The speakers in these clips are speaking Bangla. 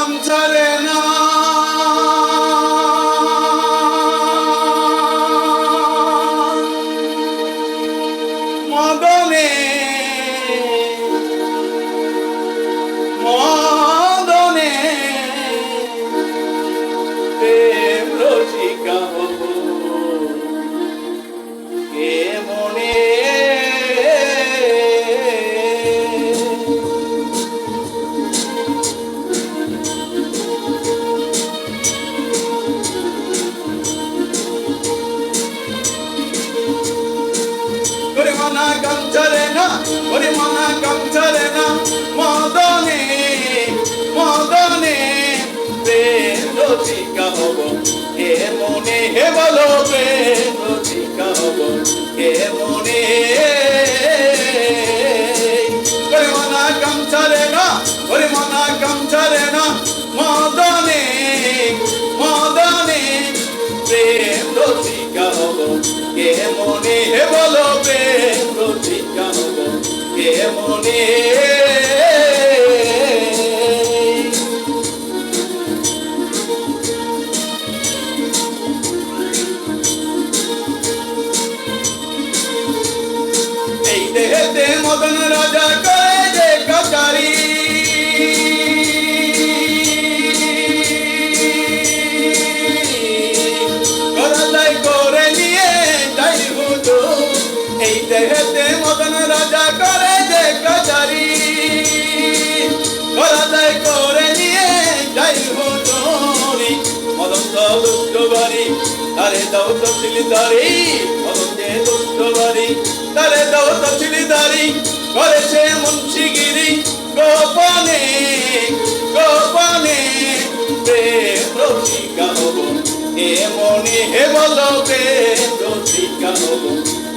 কাম চলে না। মদনে মনা না, ওরে মনা গামছারে না। মদনে মদনে, প্রেম রসিকা হব কে মনে, হে বলো প্রেম রসিকা হব কে মনে। ওরে মনা গামছারে না, ওরে মনা গামছারে না। মদনে মদনে, প্রেম হব কে মনে, হে বলো প্রেম মদন রাজা করে যে কাচারি গলায় করে নিয়ে যাই হুজুরি মদন। তো দুষ্ট বাড়ি, তারে দাও তো দারি মদন যে দুষ্ট বাড়ি, তারে দাও তো দারি করেছে মুন্সিগিরি, গোপনে গোপনে প্রেম রসিকা হব কে মনে হে বলো প্রেম রসিকা হব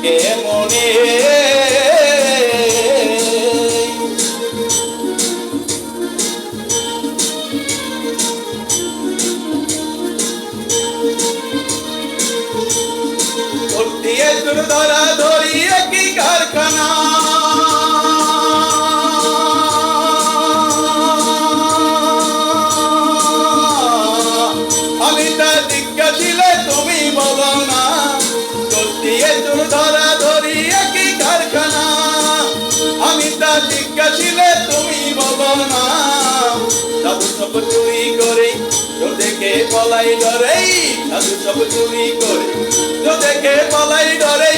কে মনে ধরা ধরি একই কারখানা? আমি তা তুমি বলো না দিয়ে ধরা ধরি একই কারখানা? আমি তা তুমি বলো না সাধু সব চুরি করে তো দেখে পলাই ডরে সব চুরি করে। দেখে পলাই ডরে,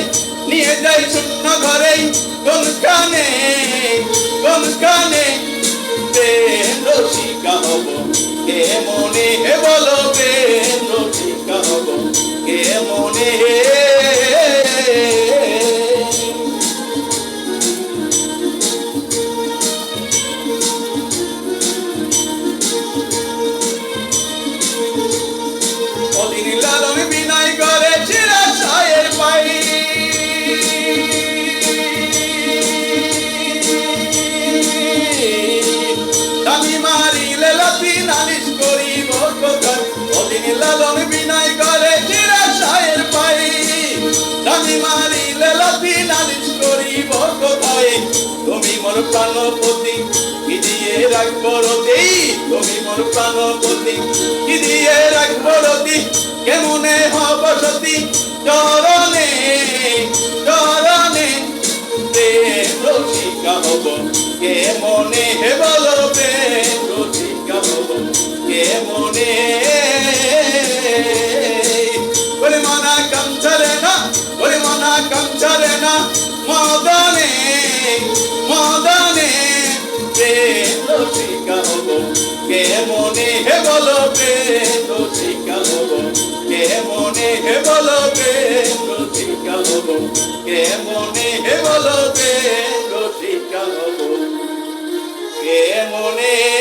নিয়ে যাই শূন্য ঘরে। কোন কানে কোন কানে প্রেম রসিকা হব। কে মনে হে বলো, প্রেম রসিকা হব। কে মনে অদিন লালন আমি মারিলে লাতি নালিশ করিব কোথায়? তুমি মোর প্রাণপতি, কি দিয়ে রাখব রতি? তুমি মোর প্রাণপতি, কি দিয়ে রাখব রতি? কেমনে হব হব কে মনে হে বলো প্রেম রসিকা হব কে মনে হে বলো প্রেম রসিকা হব কে মনে হে বলো প্রেম রসিকা হব কে মনে